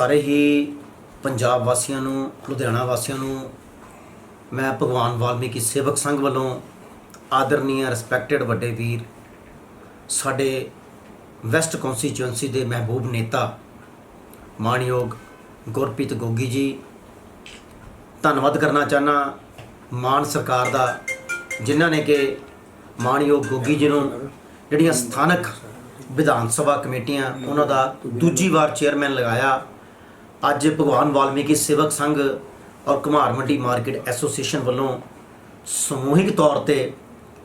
ਸਾਰੇ ਹੀ ਪੰਜਾਬ ਵਾਸੀਆਂ ਨੂੰ, ਲੁਧਿਆਣਾ ਵਾਸੀਆਂ ਨੂੰ ਮੈਂ ਭਗਵਾਨ ਵਾਲਮੀਕੀ ਸੇਵਕ ਸੰਘ ਵੱਲੋਂ ਆਦਰਨੀय ਰਿਸਪੈਕਟਡ ਵੱਡੇ ਵੀਰ, ਸਾਡੇ ਵੈਸਟ ਕਨਸਟੀਚੁਐਂਸੀ ਦੇ ਮਹਿਬੂਬ ਨੇਤਾ ਮਾਨਯੋਗ ਗੁਰਪ੍ਰੀਤ ਗੋਗੀ ਜੀ, ਧੰਨਵਾਦ ਕਰਨਾ ਚਾਹਨਾ ਮਾਨ ਸਰਕਾਰ ਦਾ, ਜਿਨ੍ਹਾਂ ਨੇ ਕਿ ਮਾਨਯੋਗ ਗੋਗੀ ਜੀ ਨੂੰ ਜਿਹੜੀਆਂ ਸਥਾਨਕ ਵਿਧਾਨ ਸਭਾ ਕਮੇਟੀਆਂ, ਉਹਨਾਂ ਦਾ ਦੂਜੀ ਵਾਰ ਚੇਅਰਮੈਨ ਲਗਾਇਆ। ਅੱਜ ਭਗਵਾਨ ਵਾਲਮੀਕੀ ਸੇਵਕ ਸੰਘ ਔਰ ਕੁਮਾਰ ਮੰਡੀ ਮਾਰਕੀਟ ਐਸੋਸੀਏਸ਼ਨ ਵੱਲੋਂ ਸਮੂਹਿਕ ਤੌਰ ਤੇ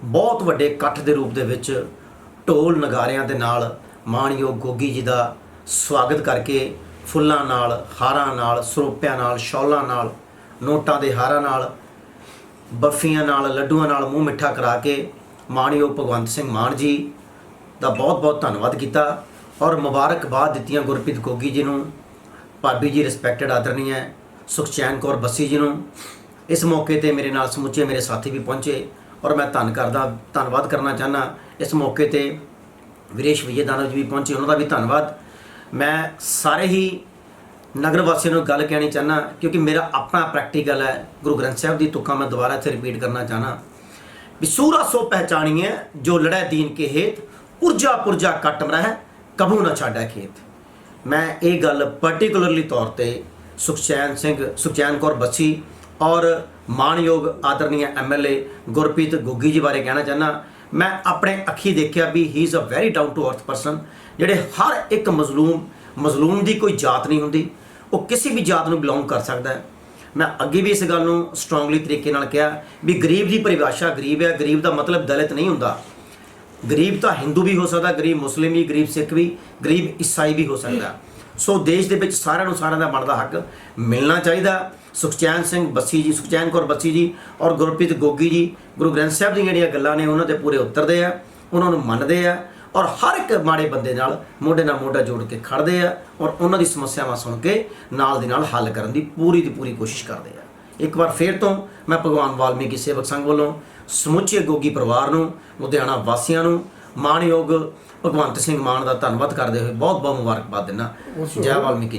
ਬਹੁਤ ਵੱਡੇ ਇਕੱਠ ਦੇ ਰੂਪ ਦੇ ਵਿੱਚ ਢੋਲ ਨਗਾਰਿਆਂ ਦੇ ਨਾਲ ਮਾਣਯੋਗ ਗੋਗੀ ਜੀ ਦਾ ਸਵਾਗਤ ਕਰਕੇ ਫੁੱਲਾਂ ਨਾਲ, ਹਾਰਾਂ ਨਾਲ, ਸਰੋਪਿਆਂ ਨਾਲ, ਸ਼ੌਲਾਂ ਨਾਲ, ਨੋਟਾਂ ਦੇ ਹਾਰਾਂ ਨਾਲ, ਬਰਫੀਆਂ ਨਾਲ, ਲੱਡੂਆਂ ਨਾਲ ਮੂੰਹ ਮਿੱਠਾ ਕਰਾ ਕੇ ਮਾਣਯੋਗ ਭਗਵੰਤ ਸਿੰਘ ਮਾਨ ਜੀ ਦਾ ਬਹੁਤ-ਬਹੁਤ ਧੰਨਵਾਦ ਕੀਤਾ ਔਰ ਮੁਬਾਰਕਬਾਦ ਦਿੱਤੀਆਂ ਗੁਰਪ੍ਰੀਤ ਗੋਗੀ ਜੀ ਨੂੰ ਭਾਬੀ ਜੀ ਰਿਸਪੈਕਟਡ ਆਦਰਣੀ ਹੈ, ਸੁਖਚੈਨ ਕੌਰ ਬੱਸੀ ਜੀ ਨੂੰ। ਇਸ ਮੌਕੇ ਤੇ ਮੇਰੇ ਨਾਲ ਸਮੁੱਚੇ ਮੇਰੇ ਸਾਥੀ ਵੀ ਪਹੁੰਚੇ ਔਰ ਮੈਂ ਧੰਨ ਕਰਦਾ, ਧੰਨਵਾਦ ਕਰਨਾ ਚਾਹਨਾ ਇਸ ਮੌਕੇ ਤੇ ਵਿਰੇਸ਼ ਵਿਜੇ ਦਾਨਵ ਜੀ ਵੀ ਪਹੁੰਚੇ, ਉਹਨਾਂ ਦਾ ਵੀ ਧੰਨਵਾਦ। ਮੈਂ ਸਾਰੇ ਹੀ ਨਗਰ ਵਾਸੀਆਂ ਨੂੰ ਗੱਲ ਕਹਿਣੀ ਚਾਹਨਾ ਕਿਉਂਕਿ ਮੇਰਾ ਆਪਣਾ ਪ੍ਰੈਕਟੀਕਲ ਹੈ। ਗੁਰੂ ਗ੍ਰੰਥ ਸਾਹਿਬ ਦੀ ਤੁਕਾਂ ਮੈਂ ਦੁਬਾਰਾ ਇੱਥੇ ਰਿਪੀਟ ਕਰਨਾ ਚਾਹਨਾ ਵੀ ਸੂਰਾ ਸੋ ਪਹਿਚਾਣੀਏ, ਜੋ ਲੜੈ ਦੀਨ ਕੇ ਹੇਤ ਪੁਰਜਾ ਪੁਰਜਾ ਕੱਟ ਮਰਹਿ ਕਬੂ ਨਾ ਛਾੜੈ ਖੇਤ। ਮੈਂ ਇਹ ਗੱਲ ਪਾਰਟਿਕੂਲਰਲੀ ਤੌਰ ਤੇ ਸੁਖਚੈਨ ਸਿੰਘ, ਸੁਖਚੈਨ ਕੌਰ ਬੱਸੀ ਔਰ ਮਾਨਯੋਗ ਆਦਰਨੀय ਐਮਐਲਏ ਗੁਰਪ੍ਰੀਤ ਗੁੱਗੀ ਜੀ ਬਾਰੇ ਕਹਿਣਾ ਚਾਹਨਾ ਮੈਂ ਆਪਣੇ ਅੱਖੀ ਦੇਖਿਆ ਵੀ he is a very down to earth person ਜਿਹੜੇ ਹਰ ਇੱਕ ਮਜ਼ਲੂਮ ਮਜ਼ਲੂਮ ਦੀ ਕੋਈ ਜਾਤ ਨਹੀਂ ਹੁੰਦੀ, ਉਹ ਕਿਸੇ ਵੀ ਜਾਤ ਨੂੰ ਬਿਲੋਂਗ ਕਰ ਸਕਦਾ ਹੈ। ਮੈਂ ਅੱਗੇ ਵੀ ਇਸ ਗੱਲ ਨੂੰ ਸਟਰੋਂਗਲੀ ਤਰੀਕੇ ਨਾਲ ਕਿਹਾ ਵੀ ਗਰੀਬ ਦੀ ਪਰਿਭਾਸ਼ਾ ਗਰੀਬ ਹੈ, ਗਰੀਬ ਦਾ ਮਤਲਬ ਦਲਿਤ ਨਹੀਂ ਹੁੰਦਾ। ਗਰੀਬ ਤਾਂ ਹਿੰਦੂ ਵੀ ਹੋ ਸਕਦਾ, ਗਰੀਬ ਮੁਸਲਿਮ ਵੀ, ਗਰੀਬ ਸਿੱਖ ਵੀ, ਗਰੀਬ ਈਸਾਈ ਵੀ ਹੋ ਸਕਦਾ। ਸੋ ਦੇਸ਼ ਦੇ ਵਿੱਚ ਸਾਰਿਆਂ ਨੂੰ ਸਾਰਿਆਂ ਦਾ ਬਣਦਾ ਹੱਕ ਮਿਲਣਾ ਚਾਹੀਦਾ। ਸੁਖਚੈਨ ਸਿੰਘ ਬੱਸੀ ਜੀ, ਸੁਖਚੈਨ ਕੌਰ ਬੱਸੀ ਜੀ ਔਰ ਗੁਰਪ੍ਰੀਤ ਗੋਗੀ ਜੀ, ਗੁਰੂ ਗ੍ਰੰਥ ਸਾਹਿਬ ਦੀਆਂ ਜਿਹੜੀਆਂ ਗੱਲਾਂ ਨੇ, ਉਹਨਾਂ ਤੇ ਪੂਰੇ ਉਤਰਦੇ ਆ, ਉਹਨਾਂ ਨੂੰ ਮੰਨਦੇ ਆ ਔਰ ਹਰ ਇੱਕ ਮਾੜੇ ਬੰਦੇ ਨਾਲ ਮੋਢੇ ਨਾਲ ਮੋਢਾ ਜੋੜ ਕੇ ਖੜਦੇ ਆ ਔਰ ਉਹਨਾਂ ਦੀ ਸਮੱਸਿਆਵਾਂ ਸੁਣ ਕੇ ਨਾਲ ਦੀ ਨਾਲ ਹੱਲ ਕਰਨ ਦੀ ਪੂਰੀ ਦੀ ਪੂਰੀ ਕੋਸ਼ਿਸ਼ ਕਰਦੇ ਆ। ਇੱਕ ਵਾਰ ਫੇਰ ਤੋਂ ਮੈਂ ਭਗਵਾਨ ਵਾਲਮੀਕੀ ਸੇਵਕ ਸੰਘ ਵੱਲੋਂ ਸਮੁੱਚੇ ਗੋਗੀ ਪਰਿਵਾਰ ਨੂੰ ਲੁਧਿਆਣਾ ਵਾਸੀਆਂ ਨੂੰ ਮਾਣਯੋਗ ਭਗਵੰਤ ਸਿੰਘ ਮਾਨ ਦਾ ਧੰਨਵਾਦ ਕਰਦੇ ਹੋਏ ਬਹੁਤ ਬਹੁਤ ਮੁਬਾਰਕਬਾਦ ਦਿੰਦਾ। ਜੈ ਵਾਲਮੀਕੀ